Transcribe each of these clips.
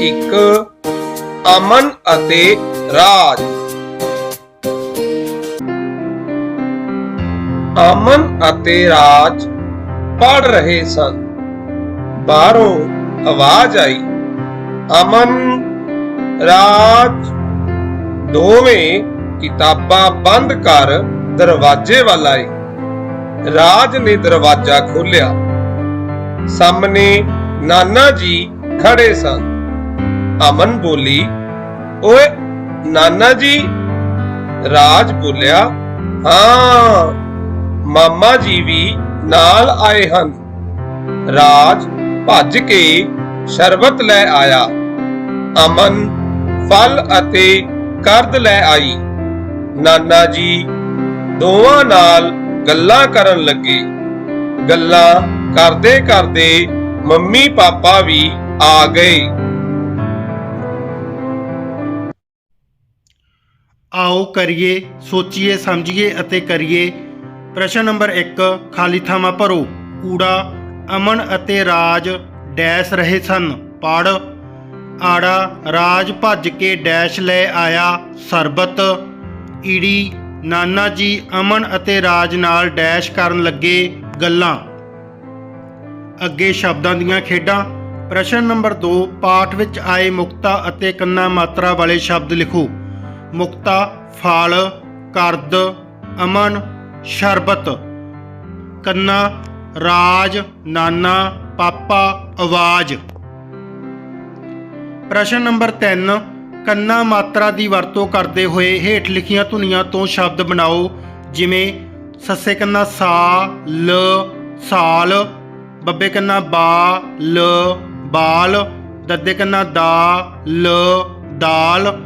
ਇੱਕ ਅਮਨ ਅਤੇ ਰਾਜ। ਅਮਨ ਅਤੇ ਰਾਜ ਪੜ ਰਹੇ ਸਨ। ਬਾਹਰੋਂ ਆਵਾਜ਼ ਆਈ, ਅਮਨ, ਰਾਜ, ਦੋਵੇਂ ਕਿਤਾਬਾਂ ਬੰਦ ਕਰ ਦਰਵਾਜ਼ੇ ਵੱਲ ਆਏ। ਰਾਜ ਨੇ ਦਰਵਾਜ਼ਾ ਖੋਲ੍ਹਿਆ। ਸਾਹਮਣੇ ਨਾਨਾ ਜੀ ਖੜੇ ਸਨ। ਅਮਨ ਬੋਲੀ, ਓਏ, ਨਾਨਾ ਜੀ। ਰਾਜ ਬੋਲਿਆ, ਹਾਂ, ਮਾਮਾ ਜੀ ਵੀ ਨਾਲ ਆਏ ਹਨ। ਰਾਜ ਭੱਜ ਕੇ ਸ਼ਰਬਤ ਲੈ ਆਇਆ। ਅਮਨ ਫਲ ਅਤੇ ਕਰਦ ਲੈ ਆਈ। ਨਾਨਾ ਜੀ ਦੋਵਾਂ ਨਾਲ ਗੱਲਾਂ ਕਰਨ ਲੱਗੇ। ਗੱਲਾਂ ਕਰਦੇ ਕਰਦੇ ਮੰਮੀ ਪਾਪਾ ਵੀ ਆ ਗਏ। ਆਓ ਕਰੀਏ, ਸੋਚੀਏ, ਸਮਝੀਏ ਅਤੇ ਕਰੀਏ। ਪ੍ਰਸ਼ਨ ਨੰਬਰ 1 ਖਾਲੀ ਥਾਵਾਂ ਭਰੋ। ਊੜਾ ਅਮਨ ਅਤੇ ਰਾਜ ਡੈਸ਼ ਰਹੇ ਸਨ। ਪੜ ਆੜਾ, ਰਾਜ ਭੱਜ ਕੇ ਡੈਸ਼ ਲੈ ਆਇਆ ਸਰਬਤ। ਈੜੀ, ਨਾਨਾ ਜੀ, ਅਮਨ ਅਤੇ ਰਾਜ ਨਾਲ ਡੈਸ਼ ਕਰਨ ਲੱਗੇ ਗੱਲਾਂ। ਅੱਗੇ ਸ਼ਬਦਾਂ ਦੀਆਂ ਖੇਡਾਂ। ਪ੍ਰਸ਼ਨ ਨੰਬਰ 2 ਪਾਠ ਵਿੱਚ ਆਏ ਮੁਕਤਾ ਅਤੇ ਕੰਨਾ ਮਾਤਰਾ ਵਾਲੇ ਸ਼ਬਦ ਲਿਖੋ। ਮੁਕਤਾ, ਫਲ, ਕਰਦ, ਅਮਨ, ਸ਼ਰਬਤ। ਕੰਨਾ, ਰਾਜ, ਨਾਨਾ, ਪਾਪਾ, ਆਵਾਜ਼। ਪ੍ਰਸ਼ਨ ਨੰਬਰ 3 ਕੰਨਾ ਮਾਤਰਾ ਦੀ ਵਰਤੋਂ ਕਰਦੇ ਹੋਏ ਹੇਠ ਲਿਖੀਆਂ ਧੁਨੀਆਂ ਤੋਂ ਸ਼ਬਦ ਬਣਾਓ, ਜਿਵੇਂ, ਸੱਸੇ ਕੰਨਾ ਸਾ, ਲ, ਸਾਲ ਬੱਬੇ ਕੰਨਾ ਬਾ, ਲ, ਬਾਲ, ਦੱਦੇ ਕੰਨਾ ਦਾ, ਲ, ਦਾਲ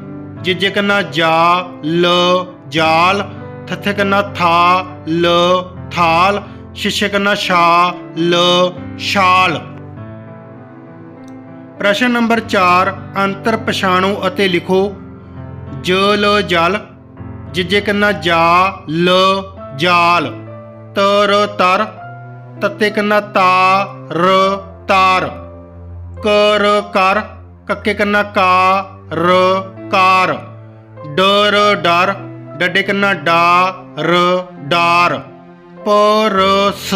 ਜਿੱਜੇ ਕੰਨਾ ਜਾ, ਲ, ਜਾਲ, ਥੱਥੇ ਕੰਨਾ ਥਾ, ਲ, ਥਾਲ, ਸ਼ਿਸ਼ੇ ਕੰਨਾ ਸ਼ਾ, ਲ, ਸ਼ਾਲ। ਪ੍ਰਸ਼ਨ ਨੰਬਰ 4 ਅੰਤਰ ਪਛਾਣੋ ਅਤੇ ਲਿਖੋ। ਜ, ਲ, ਜਲ ਜਿੱਜੇ ਕੰਨਾ ਜਾ, ਲ, ਜਾਲ ਤਰ ਤਰ, ਤੱਤੇ ਕੰਨਾ ਤਾ, ਰ, ਤਾਰ ਕਰ ਕਰ, ਕੱਕੇ ਕੰਨਾ ਕਾ, ਰ ਕਾਰ। ਡਰ ਡਰ। ਡੱਡੇ ਕੰਨਾ ਡਾ, ਰ, ਡਾਰ। Purse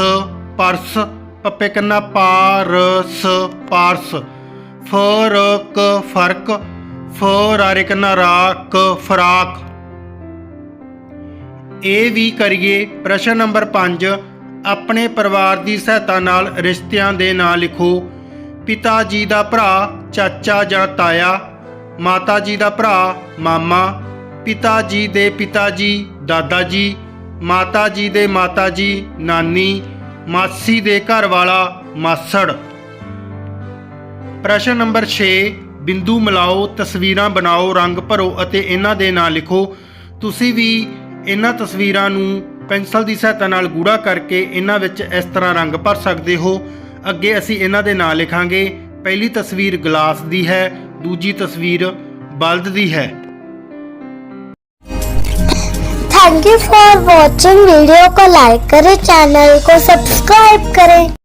purse. ਪੱਪੇ ਕੰਨਾ ਪਾਰਸ ਪਾਰਸ। ਫ਼ਰਕ ਫ਼ਰਕ। ਫਰਾਰੇ ਕੰਨਾ ਰਾਕ, ਫਰਾਕ। ਇਹ ਵੀ ਕਰੀਏ ਪ੍ਰਸ਼ਨ ਨੰਬਰ 5 ਆਪਣੇ ਪਰਿਵਾਰ ਦੀ ਸਹਾਇਤਾ ਨਾਲ ਰਿਸ਼ਤਿਆਂ ਦੇ ਨਾਂ ਲਿਖੋ। ਪਿਤਾ ਜੀ ਦਾ ਭਰਾ, ਚਾਚਾ ਜਾਂ ਤਾਇਆ। ਮਾਤਾ ਜੀ ਦਾ ਭਰਾ, ਮਾਮਾ, ਪਿਤਾ ਜੀ ਦੇ ਪਿਤਾ ਜੀ, ਦਾਦਾ ਜੀ, ਮਾਤਾ ਜੀ ਦੇ ਮਾਤਾ ਜੀ, ਨਾਨੀ, ਮਾਸੀ ਦੇ ਘਰ ਵਾਲਾ ਮਾਸੜ। ਪ੍ਰਸ਼ਨ ਨੰਬਰ 6 ਬਿੰਦੂ ਮਿਲਾਓ, ਤਸਵੀਰਾਂ ਬਣਾਓ, ਰੰਗ ਭਰੋ ਅਤੇ ਇਹਨਾਂ ਦੇ ਨਾਂ ਲਿਖੋ। ਤੁਸੀਂ ਵੀ ਇਹਨਾਂ ਤਸਵੀਰਾਂ ਨੂੰ ਪੈਨਸਲ ਦੀ ਸਹਾਇਤਾ ਨਾਲ ਗੂੜਾ ਕਰਕੇ ਇਹਨਾਂ ਵਿੱਚ ਇਸ ਤਰ੍ਹਾਂ ਰੰਗ ਭਰ ਸਕਦੇ ਹੋ। ਅੱਗੇ ਅਸੀਂ ਇਹਨਾਂ ਦੇ ਨਾਂ ਲਿਖਾਂਗੇ। ਪਹਿਲੀ ਤਸਵੀਰ ਗਲਾਸ ਦੀ ਹੈ। ਦੂਜੀ ਤਸਵੀਰ ਬਲਦ ਦੀ ਹੈ thank you for watching video को लाइक करें चैनल को सब्सक्राइब करें